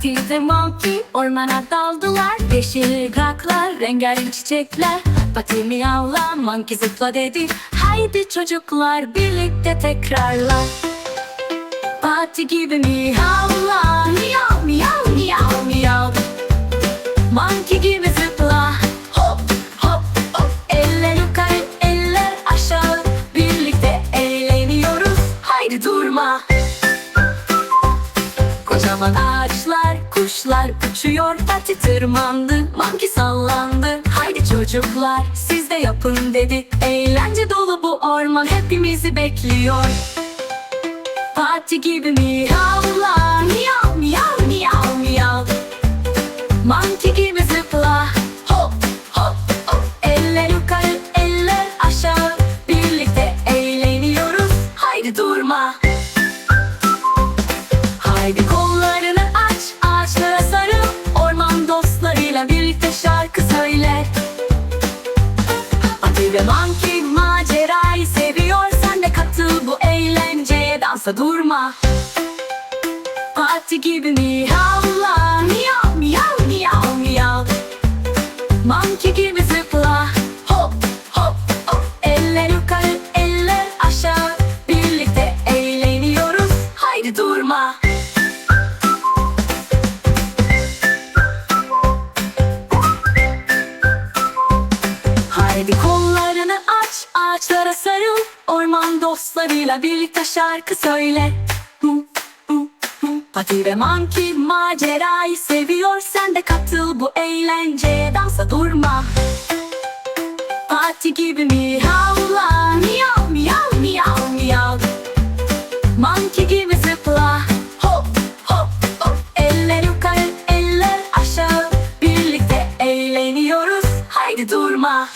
Pati ve Monkey ormana daldılar. Yeşil graklar, rengarenk çiçekler. Pati miyavla, Monkey zıpla dedi. Haydi çocuklar birlikte tekrarla. Pati gibi miyavla. Miyav miyav miyav miyav Kocaman ağaçlar, kuşlar uçuyor Pati tırmandı, monkey sallandı. Haydi çocuklar siz de yapın dedi. Eğlence dolu bu orman hepimizi bekliyor. Pati gibi miyavla Miyav miyav miyav miyav. Monkey gibi zıpla Hop hop Eller yukarı eller aşağı. Birlikte eğleniyoruz Haydi durma. Haydi kollarını dostlarıyla birlikte şarkı söyle. Ati ve Monkey macerayı seviyor Sen de katıl bu eğlenceye dansa durma. Pati gibi miyavla Miyav miyav miyav miyav. Monkey gibi zıpla Haydi kollarını aç ağaçlara sarıl. Orman dostlarıyla birlikte şarkı söyle. Pati ve Monkey macerayı seviyor. Sen de katıl bu eğlenceye. Dansa durma. Pati gibi miyavla Miyav miyav miyav miyav. Monkey gibi zıpla. Hop hop hop. Eller yukarı eller aşağı. Birlikte eğleniyoruz. Haydi durma